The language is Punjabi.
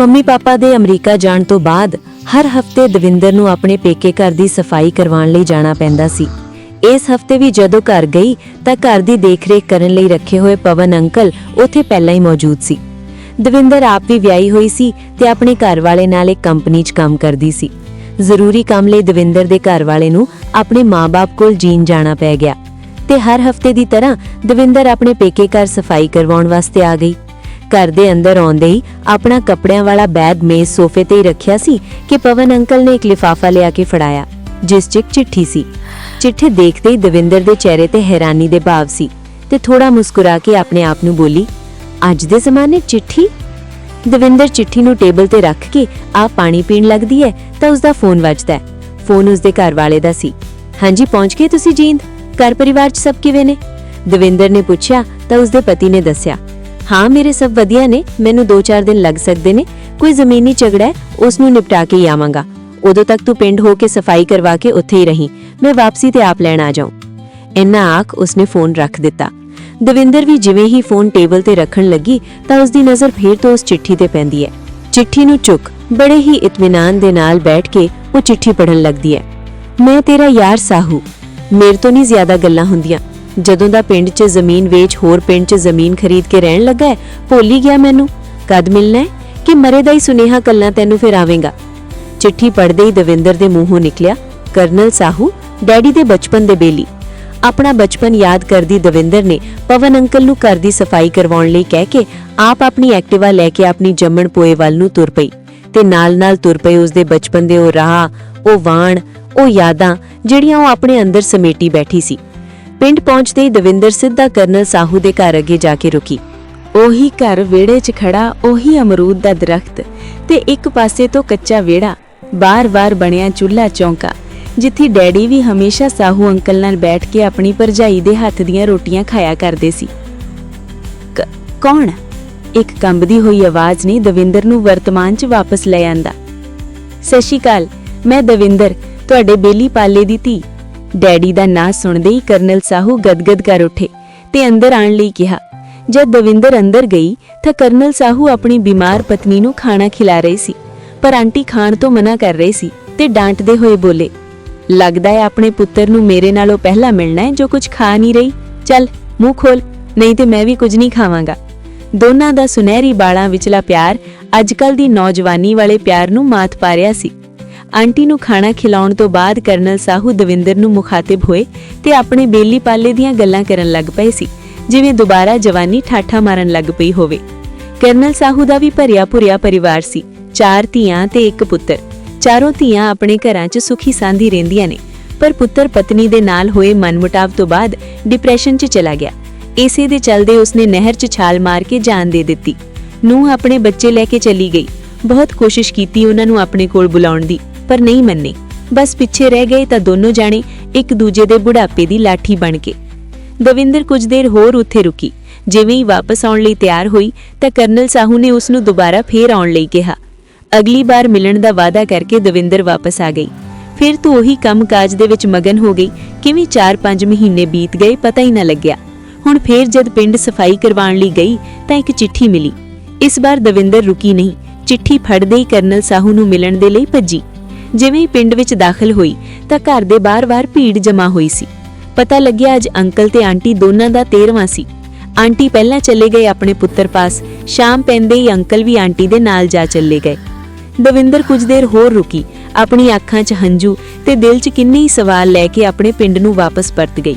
ਮੰਮੀ ਪਾਪਾ ਦੇ ਅਮਰੀਕਾ ਜਾਣ ਤੋਂ ਬਾਅਦ ਹਰ ਹਫ਼ਤੇ ਦਵਿੰਦਰ ਨੂੰ ਆਪਣੇ ਪੇਕੇ ਘਰ ਦੀ ਸਫ਼ਾਈ ਕਰਵਾਉਣ ਲਈ ਜਾਣਾ ਪੈਂਦਾ ਸੀ। ਇਸ ਹਫ਼ਤੇ ਵੀ ਜਦੋਂ ਘਰ ਗਈ ਤਾਂ ਘਰ ਦੀ ਦੇਖਰੇਖ ਕਰਨ ਲਈ ਰੱਖੇ ਹੋਏ ਪਵਨ ਅੰਕਲ ਉੱਥੇ ਪਹਿਲਾਂ ਹੀ ਮੌਜੂਦ ਸੀ। ਦਵਿੰਦਰ ਆਪ ਵੀ ਵਿਆਹੀ ਹੋਈ ਸੀ ਤੇ ਆਪਣੇ ਘਰ ਵਾਲੇ ਨਾਲ ਇੱਕ ਕੰਪਨੀ 'ਚ ਕੰਮ ਕਰਦੀ ਸੀ। ਜ਼ਰੂਰੀ ਕੰਮ ਲਈ ਦਵਿੰਦਰ ਦੇ ਘਰ ਵਾਲੇ ਨੂੰ ਆਪਣੇ ਮਾਪੇ ਕੋਲ ਜੀਣ ਜਾਣਾ ਪੈ ਗਿਆ ਤੇ ਹਰ ਹਫ਼ਤੇ ਦੀ ਤਰ੍ਹਾਂ ਦਵਿੰਦਰ ਆਪਣੇ ਪੇਕੇ ਘਰ ਸਫ਼ਾਈ ਕਰਵਾਉਣ ਵਾਸਤੇ ਆ ਗਈ। ਘਰ ਦੇ ਅੰਦਰ ਆਉਂਦੇ ਹੀ ਆਪਣਾ ਕੱਪੜਿਆਂ ਵਾਲਾ ਬੈਗ ਮੇਜ਼ ਸੋਫੇ ਤੇ ਹੀ ਰੱਖਿਆ ਸੀ ਕਿ ਪਵਨ ਅੰਕਲ ਨੇ ਇੱਕ ਲਿਫਾਫਾ ਲਿਆ ਕੇ ਫੜਾਇਆ, ਜਿਸ 'ਚ ਇੱਕ ਚਿੱਠੀ ਸੀ। ਚਿੱਠੀ ਦੇਖਦੇ ਹੀ ਦਵਿੰਦਰ ਦੇ ਚਿਹਰੇ ਤੇ ਹੈਰਾਨੀ ਦੇ ਭਾਵ ਸੀ ਤੇ ਥੋੜਾ ਮੁਸਕਰਾ ਕੇ ਆਪਣੇ ਆਪ ਨੂੰ ਬੋਲੀ, ਅੱਜ ਦੇ ਜ਼ਮਾਨੇ ਚਿੱਠੀ? ਦਵਿੰਦਰ ਚਿੱਠੀ ਨੂੰ ਟੇਬਲ ਤੇ ਰੱਖ ਕੇ ਆ ਪਾਣੀ ਪੀਣ ਲੱਗਦੀ ਹੈ ਤਾਂ ਉਸ ਦਾ ਫੋਨ ਵੱਜਦਾ ਹੈ ਫੋਨ ਉਸ ਦੇ ਘਰ ਵਾਲੇ ਦਾ ਸੀ। ਹਾਂਜੀ, ਪਹੁੰਚ ਗਏ ਤੁਸੀਂ ਜੀਂਦ? ਘਰ ਪਰਿਵਾਰ 'ਚ ਸਭ ਕਿਵੇਂ ਨੇ? ਦਵਿੰਦਰ ਨੇ ਪੁੱਛਿਆ ਤਾਂ ਉਸ ਦੇ ਪਤੀ ਨੇ ਦੱਸਿਆ ਹਾਂ, ਮੇਰੇ ਸਭ ਵਧੀਆ ਨੇ। ਮੈਨੂੰ 2-4 ਦਿਨ ਲੱਗ ਸਕਦੇ ਨੇ। ਕੋਈ ਜ਼ਮੀਨੀ ਝਗੜਾ ਹੈ, ਉਸ ਨੂੰ ਨਿਪਟਾ ਕੇ ਹੀ ਆਵਾਂਗਾ। ਉਦੋਂ ਤੱਕ ਤੂੰ ਪਿੰਡ ਹੋ ਕੇ ਸਫ਼ਾਈ ਕਰਵਾ ਕੇ ਉੱਥੇ ਹੀ ਰਹੀਂ। ਮੈਂ ਵਾਪਸੀ ਤੇ ਆਪ ਲੈਣ ਆ ਜਾਊਂ। ਇੰਨਾ ਆਖ, ਉਸਨੇ ਫੋਨ ਰੱਖ ਦਿੱਤਾ। ਦਵਿੰਦਰ ਵੀ ਜਿਵੇਂ ਹੀ ਫੋਨ ਟੇਬਲ ਤੇ ਰੱਖਣ ਲੱਗੀ, ਤਾਂ ਉਸ ਦੀ ਨਜ਼ਰ ਫੇਰ ਤੋਂ ਉਸ ਚਿੱਠੀ ਤੇ ਪੈਂਦੀ ਹੈ। ਚਿੱਠੀ ਨੂੰ ਚੁੱਕ, ਬੜੇ ਹੀ ਇਤਮਿਨਾਨ ਦੇ ਨਾਲ ਬੈਠ ਕੇ ਉਹ ਚਿੱਠੀ ਪੜਨ ਲੱਗਦੀ ਹੈ। ਮੈਂ ਤੇਰਾ ਯਾਰ ਸਾਹੂ। ਮੇਰੇ ਤੋਂ ਨਹੀਂ ਜ਼ਿਆਦਾ ਗੱਲਾਂ ਹੁੰਦੀਆਂ। ਜਦੋਂ ਦਾ ਪਿੰਡ 'ਚ ਜ਼ਮੀਨ ਵੇਚ ਹੋਰ ਪਿੰਡ 'ਚ ਜ਼ਮੀਨ ਖਰੀਦ ਕੇ ਰਹਿਣ ਲੱਗਾ ਹੈ, ਭੁੱਲ ਗਿਆ ਮੈਨੂੰ। ਕਦ ਮਿਲਣਾ ਕਿ ਮਰੇ ਦਾ ਹੀ ਸੁਨੇਹਾ ਕੱਲਾਂ ਤੈਨੂੰ ਫਿਰ ਆਵੇਂਗਾ? ਚਿੱਠੀ ਪੜਦੇ ਹੀ ਦਵਿੰਦਰ ਦੇ ਮੂੰਹੋਂ ਨਿਕਲਿਆ, ਕਰਨਲ ਸਾਹੂ, ਡੈਡੀ ਦੇ ਬਚਪਨ ਦੇ ਬੇਲੀ। ਆਪਣਾ ਬਚਪਨ ਯਾਦ ਕਰਦੀ ਦਵਿੰਦਰ ਨੇ ਪਵਨ ਅੰਕਲ ਨੂੰ ਘਰ ਦੀ ਸਫ਼ਾਈ ਕਰਵਾਉਣ ਲਈ ਕਹਿ ਕੇ ਆਪ ਆਪਣੀ ਐਕਟਿਵਾ ਲੈ ਕੇ ਆਪਣੀ ਜੰਮਣ ਪੋਏ ਵੱਲ ਨੂੰ ਤੁਰ ਪਈ ਤੇ ਨਾਲ-ਨਾਲ ਤੁਰ ਪਈ ਉਸਦੇ ਬਚਪਨ ਦੇ ਉਹ ਰਾਹ, ਉਹ ਵਾਣ, ਉਹ ਯਾਦਾਂ ਜਿਹੜੀਆਂ ਉਹ ਆਪਣੇ ਅੰਦਰ ਸਮੇਟੀ ਬੈਠੀ ਸੀ। ਪਿੰਡ ਪਹੁੰਚਦੇ ਹੀ ਦਵਿੰਦਰ ਸਿੱਧਾ ਕਰਨਲ ਸਾਹੂ ਦੇ ਘਰ ਅੱਗੇ ਜਾ ਕੇ ਰੁਕੀ। ਉਹੀ ਘਰ ਵਿਹੜੇ 'ਚ ਖੜਾ, ਉਹੀ ਅਮਰੂਦ ਦਾ ਦਰਖਤ ਤੇ ਇੱਕ ਪਾਸੇ ਤੋਂ ਕੱਚਾ ਵਿਹੜਾ, ਬਾਰ-ਬਾਰ ਬਣਿਆ ਚੁੱਲ੍ਹਾ ਚੌਂਕਾ, ਜਿੱਥੇ ਡੈਡੀ ਵੀ ਹਮੇਸ਼ਾ ਸਾਹੂ ਅੰਕਲ ਨਾਲ ਬੈਠ ਕੇ ਆਪਣੀ ਭਰਜਾਈ ਦੇ ਹੱਥ ਦੀਆਂ ਰੋਟੀਆਂ ਖਾਇਆ ਕਰਦੇ ਸੀ। ਕ- ਕੌਣ? ਇੱਕ ਕੰਬਦੀ ਹੋਈ ਆਵਾਜ਼ ਨੇ ਦਵਿੰਦਰ ਨੂੰ ਵਰਤਮਾਨ 'ਚ ਵਾਪਸ ਲੈ ਆਂਦਾ। ਸਤਿ ਸ਼੍ਰੀ ਅਕਾਲ, ਮੈਂ ਦਵਿੰਦਰ, ਤੁਹਾਡੇ ਬੇਲੀ ਪਾਲੇ ਦੀ ਧੀ। ਡੈਡੀ ਦਾ ਨਾਂ ਸੁਣਦੇ ਹੀ ਕਰਨਲ ਸਾਹੂ ਗਦਗਦ ਕਰ ਉੱਠੇ ਤੇ ਅੰਦਰ ਆਣ ਲਈ ਕਿਹਾ। ਜਦ ਦਵਿੰਦਰ ਅੰਦਰ ਗਈ ਤਾਂ ਕਰਨਲ ਸਾਹੂ ਆਪਣੀ ਬਿਮਾਰ ਪਤਨੀ ਨੂੰ ਖਾਣਾ ਖਿਲਾ ਰਹੇ ਸੀ, ਪਰ ਆਂਟੀ ਖਾਣ ਤੋਂ ਮਨਾ ਕਰ ਰਹੀ ਸੀ ਤੇ ਡਾਂਟਦੇ ਹੋਏ ਬੋਲੇ, ਲੱਗਦਾ ਹੈ ਆਪਣੇ ਪੁੱਤਰ ਨੂੰ ਮੇਰੇ ਨਾਲੋਂ ਪਹਿਲਾਂ ਮਿਲਣਾ ਹੈ ਜੋ ਕੁਝ ਖਾ ਨਹੀਂ ਰਹੀ। ਚੱਲ, ਮੂੰਹ ਖੋਲ ਨਹੀਂ ਤੇ ਮੈਂ ਵੀ ਕੁਝ ਨਹੀਂ ਖਾਵਾਂਗਾ। ਦੋਨਾਂ ਦਾ ਸੁਨਹਿਰੀ ਬਾਲਾਂ ਵਿਚਲਾ ਪਿਆਰ ਅੱਜਕੱਲ ਦੀ ਨੌਜਵਾਨੀ ਵਾਲੇ ਪਿਆਰ ਨੂੰ ਮਾਤ ਪਾ ਰਿਹਾ ਸੀ। ਆਂਟੀ ਨੂੰ ਖਾਣਾ ਖਿਲਾਉਣ ਤੋਂ ਬਾਅਦ ਕਰਨਲ ਸਾਹੂ ਦਵਿੰਦਰ ਨੂੰ ਮੁਖਾਤਿਬ ਹੋਏ ਤੇ ਆਪਣੇ ਬੇਲੀ ਪਾਲੇ ਦੀਆਂ ਗੱਲਾਂ ਕਰਨ ਲੱਗ ਪਏ ਸੀ, ਜਿਵੇਂ ਦੁਬਾਰਾ ਜਵਾਨੀ ਠਾਠਾ ਮਾਰਨ ਲੱਗ ਪਈ ਹੋਵੇ। ਕਰਨਲ ਸਾਹੂ ਦਾ ਵੀ ਭਰਿਆ ਭੁਰਿਆ ਪਰਿਵਾਰ ਸੀ, ਚਾਰ ਧੀਆਂ ਤੇ ਇੱਕ ਪੁੱਤਰ। ਚਾਰੋਂ ਧੀਆਂ ਆਪਣੇ ਘਰਾਂ 'ਚ ਸੁਖੀ ਸਾਂਦੀ ਰਹਿੰਦੀਆਂ ਨੇ, ਪਰ ਪੁੱਤਰ ਪਤਨੀ ਦੇ ਨਾਲ ਹੋਏ ਮਨਮੁਟਾਵ ਤੋਂ ਬਾਅਦ ਡਿਪਰੈਸ਼ਨ 'ਚ ਚਲਾ ਗਿਆ। ਇਸੇ ਦੇ ਚਲਦੇ ਉਸਨੇ ਨਹਿਰ 'ਚ ਛਾਲ ਮਾਰ ਕੇ ਜਾਨ ਦੇ ਦਿੱਤੀ। ਨੂੰ ਆਪਣੇ ਬੱਚੇ ਲੈ ਕੇ ਚਲੀ ਗਈ। ਬਹੁਤ ਕੋਸ਼ਿਸ਼ ਕੀਤੀ ਉਹਨਾਂ ਨੂੰ ਆਪਣੇ ਕੋਲ ਬੁਲਾਉਣ ਦੀ। ਪਰ ਨਹੀਂ ਮੰਨੇ। ਬਸ ਪਿੱਛੇ ਰਹਿ ਗਏ ਤਾਂ ਦੋਨੋਂ ਜਾਣੇ ਇੱਕ ਦੂਜੇ ਦੇ ਬੁਢਾਪੇ ਦੀ ਲਾਠੀ ਬਣ ਕੇ ਦਵਿੰਦਰ ਕੁਝ ਦੇਰ ਹੋਰ ਉੱਥੇ ਰੁਕੀ। ਜਿਵੇਂ ਹੀ ਵਾਪਸ ਆਉਣ ਲਈ ਤਿਆਰ ਹੋਈ ਤਾਂ ਕਰਨਲ ਸਾਹੂ ਨੇ ਉਸ ਨੂੰ ਦੁਬਾਰਾ ਫੇਰ ਆਉਣ ਲਈ ਕਿਹਾ। ਅਗਲੀ ਵਾਰ ਮਿਲਣ ਦਾ ਵਾਅਦਾ ਕਰਕੇ ਦਵਿੰਦਰ ਵਾਪਸ ਆ ਗਈ। ਫਿਰ ਤੂੰ ਉਹੀ ਕੰਮਕਾਜ ਦੇ ਵਿੱਚ ਮਗਨ ਹੋ ਗਈ। ਕਿਵੇਂ 4-5 ਮਹੀਨੇ ਬੀਤ ਗਏ ਪਤਾ ਹੀ ਨਾ ਲੱਗਿਆ। ਹੁਣ ਫੇਰ ਜਦ ਪਿੰਡ ਸਫ਼ਾਈ ਕਰਵਾਉਣ ਲਈ ਗਈ ਤਾਂ ਇੱਕ ਚਿੱਠੀ ਮਿਲੀ। ਇਸ ਵਾਰ ਦਵਿੰਦਰ ਰੁਕੀ ਨਹੀਂ। ਚਿੱਠੀ ਫੜਦੇ ਹੀ ਕਰਨਲ ਸਾਹੂ ਨੂੰ ਮਿਲਣ ਦੇ ਲਈ ਭੱਜੀ। ਜਿਵੇਂ ਹੀ ਪਿੰਡ ਵਿੱਚ ਦਾਖਲ ਹੋਈ ਤਾਂ ਘਰ ਦੇ ਬਾਹਰ-ਬਾਹਰ ਭੀੜ ਜਮਾ ਹੋਈ ਸੀ। ਪਤਾ ਲੱਗਿਆ ਅੱਜ ਅੰਕਲ ਤੇ ਆਂਟੀ ਦੋਨਾਂ ਦਾ 13ਵਾਂ ਸੀ। ਆਂਟੀ ਪਹਿਲਾਂ ਚਲੇ ਗਏ ਆਪਣੇ ਪੁੱਤਰ ਪਾਸ, ਸ਼ਾਮ ਪੈਂਦੇ ਹੀ ਅੰਕਲ ਵੀ ਆਂਟੀ ਦੇ ਨਾਲ ਜਾ ਚੱਲੇ ਗਏ। ਦਵਿੰਦਰ ਕੁਝ ਦੇਰ ਹੋਰ ਰੁਕੀ, ਆਪਣੀ ਅੱਖਾਂ 'ਚ ਹੰਝੂ ਤੇ ਦਿਲ 'ਚ ਕਿੰਨੇ ਹੀ ਸਵਾਲ ਲੈ ਕੇ ਆਪਣੇ ਪਿੰਡ ਨੂੰ ਵਾਪਸ ਪਰਤ ਗਈ।